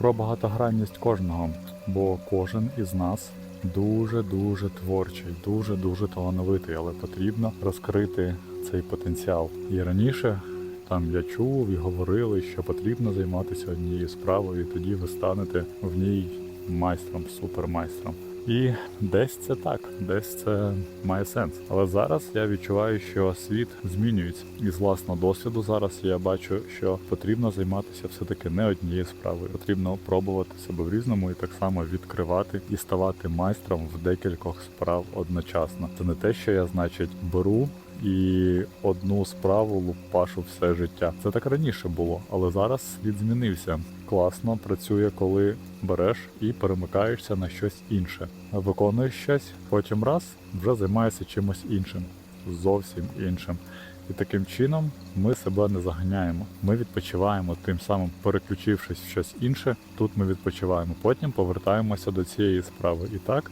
про багатогранність кожного, бо кожен із нас дуже-дуже творчий, дуже-дуже талановитий, але потрібно розкрити цей потенціал. І раніше там я чув і говорили, що потрібно займатися однією справою, і тоді ви станете в ній майстром, супермайстром. І десь це так, десь це має сенс. Але зараз я відчуваю, що світ змінюється. І з власного досвіду зараз я бачу, що потрібно займатися все-таки не однією справою. Потрібно пробувати себе в різному і так само відкривати і ставати майстром в декількох справ одночасно. Це не те, що я, значить, беру і одну справу лупашу все життя. Це так раніше було, але зараз світ змінився. Класно працює, коли береш і перемикаєшся на щось інше. Виконуєш щось, потім раз вже займаєшся чимось іншим, зовсім іншим. І таким чином ми себе не заганяємо. Ми відпочиваємо, тим самим переключившись в щось інше. Тут ми відпочиваємо. Потім повертаємося до цієї справи. І так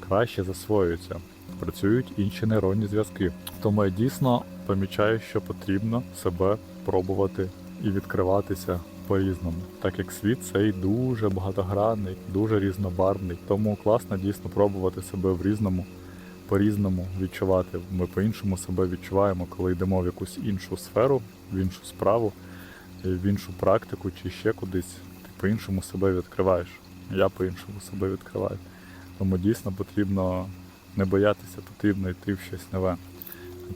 краще засвоюється. Працюють інші нейронні зв'язки. Тому я дійсно помічаю, що потрібно себе пробувати і відкриватися по-різному, так як світ цей дуже багатогранний, дуже різнобарвний. Тому класно дійсно пробувати себе в різному, по-різному відчувати. Ми по-іншому себе відчуваємо, коли йдемо в якусь іншу сферу, в іншу справу, в іншу практику чи ще кудись. Ти по-іншому себе відкриваєш. Я по-іншому себе відкриваю. Тому дійсно потрібно не боятися, потрібно йти в щось нове.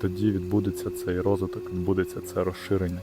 Тоді відбудеться цей розвиток, відбудеться це розширення.